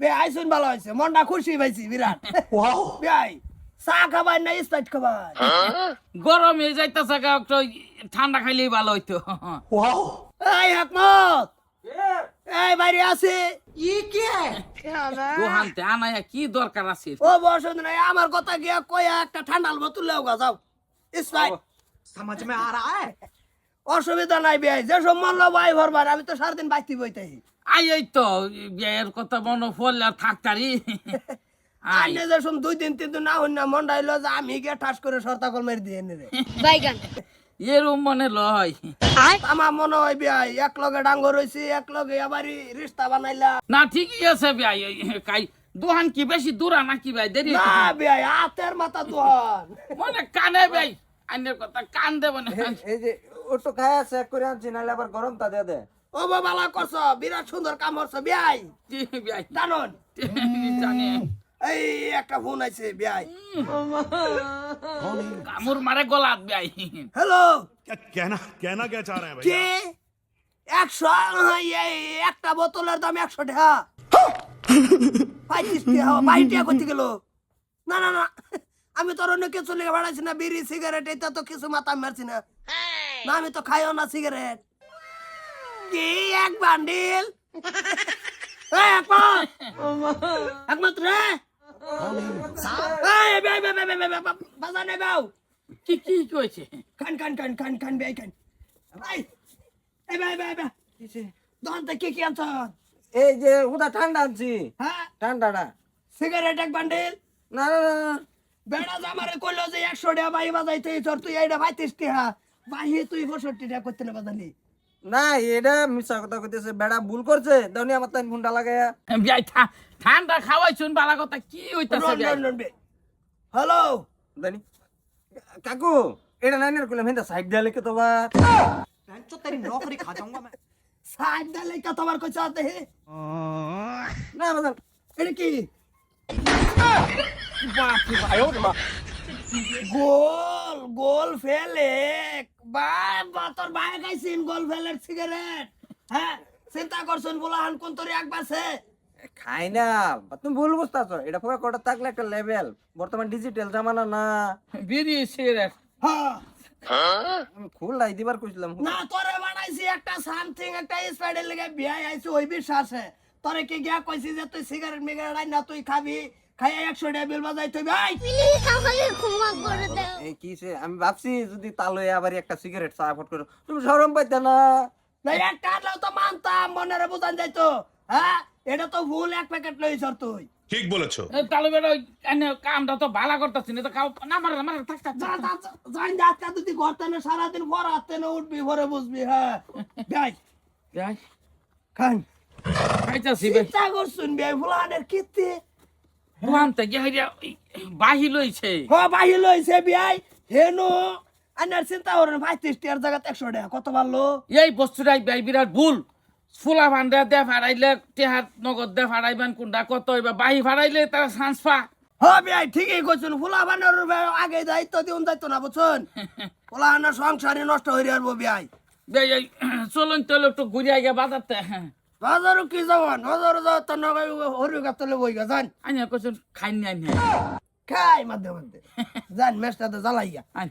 বেআই শুন ভালো হয়েছে মনটা খুশি পাইছি বিরাট। বেআই চা খাবার না স্প্রাইট খাবার? হ্যাঁ? গরমে যাইতা চা একটু ঠান্ডা খাইলেই ভালো হইতো। এই হাতমত এই বাইরে আছে। ই কে? দোহানতে আনায়া কি দরকার আছে? ও বসন্ত নাই আমার কথা গিয়া কয়া একটা ঠান্ডাল বোতল লেও গা যাও। স্প্রাইট সমাজ মে আর আয় অসুবিধা নাই বেআই যে সম্মান লো ভাই ভরবার আমি তো সারাদিন বাইতে বইতেছি। আই এই তো বিয়ের কথা মনে পড়লে আর থাকতারি আই। আইনে যে সব দুই দিন তিন দিন না হইন না মন ডাইলো যে আমি গিয়ে ঠাস করে সর্তা কল মেরে দিয়ে এনে রে। বাইগান এরম মনে লয়। আমার মনে হয় বিয়াই এক লগে ডাঙ্গর রয়েছে এক লগে আবারই রিস্তা বানাইলা। না ঠিকই আছে ভাই কাই দোহান কি বেশি দূরা নাকি ভাই দেরি না বিয়াই হাতের মাথা দোহান। মনে কানে ভাই আইনের কথা কান দেব না। এই যে ওটো খায়া চেক করে আনছি নাহলে আবার গরম তা দিয়ে দে। ও বালা করছ? বিরাট সুন্দর কাম করছ বিয়াই। জানন এই একটা ফোন আইছে বিয়াই। কামুর মারে বিয়াই। হ্যালো। কেনা কেনা কে ভাই কে? একশো? একটা বোতলের দাম একশো টাকা। গেল। না না না। আমি তোর অন্য কিছু লেগে বেড়াইছি না বিড়ি সিগারেট এটা তো কিছু মাথা মারছি না। না আমি তো খাইও না সিগারেট। কি এক বান্ডিল? এই, একমত? একমত রে? এই, বে, বে, বে, বে, বে, বে, বে, বাজার নে বাউ। কি কি কইছে? খান খান খান খান খান বে খান। ভাই এই ভাই ভাই ভাই দোকান থেকে কি আনছ? এই যে ওটা ঠান্ডা আনছি। হ্যাঁ? ঠান্ডাটা। সিগারেট এক বান্ডিল? না না না, না। বেড়া জামারে কইলো যে একশো টাকা বাই বাজাইতে তোর তুই এইটা পঁয়ত্রিশ টাকা বাহি তুই পঁয়ষট্টি টাকা করতে না বাজালি। না এটা মিছা কথা কইতেছে বেড়া ভুল করছে দাউনি আমার তাই ফোনটা লাগাইয়া বিয়াই ঠান্ডা খাওয়াইছুন বালা কথা কি হইতাছে হ্যালো দানি। কাকু এটা নাই না কইলাম হেন্দা সাইড দিলে কে তোবা রাঞ্চো তারি নকরি খা যাউঙ্গা মা। সাইড দিলে কে তোমার কইছ আতে হে। না বাজান এটা কি? বাপ। ভাই ও গো গোল ফেলে। তোর ভাই খাইছিন গোল ফেলের সিগারেট হ্যাঁ চিন্তা করছেন বলা হান কোন তোর এক বাসে? খাই না। তুমি ভুল বুঝতেছো। এটা পুরো কটা থাকলে একটা লেভেল বর্তমান ডিজিটাল জামানা না। বিড়ি সিগারেট হ্যাঁ। আমি খুললাই দিবার কইছিলাম। না তোরে বানাইছি একটা সামথিং একটা স্পাইডার লেগে বিয়াই আইছি ওই বিশ্বাসে। তোরে কি গিয়া কইছি যে তুই সিগারেট মিগারেট আই না তুই খাবি? খাইয়া একশো টাকা বিল বাজাইতে ভাই এই কিসে আমি ভাবছি যদি তালয়ে আবার একটা সিগারেট সাপোর্ট করো তুমি পাইতে না। না তো মানতাম মনেরে যাইতো। হ্যাঁ এটা তো ভুল এক প্যাকেট লইছ তুই। ঠিক বলেছ। তাহলে বেটা কামটা তো ভালো করতেছি না তো খাও। না মারে মারে থাক থাক আজকে যদি ঘরতে না সারাদিন ঘর আসতে না উঠবি পরে বসবি হ্যাঁ। যাই। যাই। খান। খাইতাছি ভাই চিন্তা করছুন ভাই ফুলানের কীর্তি। দোহান থেকে হাইরা বাহি লইছে। হ বাহি লইছে বিয়াই। হেনো আনার চিন্তা করেন পঁয়ত্রিশ টিয়ার জায়গাতে একশো টাকা। কত ভালো এই বস্তুটাই ভাই বিরাট ভুল। ফুলা ভান্ডা দে ফাড়াইলে টেহাত নগদ দে ফাড়াইবেন কোনটা কত হইবা বাহি ফাড়াইলে তারা চান্স পা হ বিয়াই ঠিকই কইছুন ফুলা বানার আগে দায়িত্ব দিউন দায়িত্ব না বুঝছেন? ফুলা আনার সংসারে নষ্ট হয়ে যাব বিয়াই। চলুন তাহলে একটু ঘুরিয়া গিয়ে বাজারতে। বাজারও কি যাওয়ান বাজারও যাওয়ার তো নগাই হরি গাতলে বই গা জান। আইনে কইছেন খাইনি আইনে খাই মাধ্যমে জান মেসটা তো জ্বালাইয়া। আইন।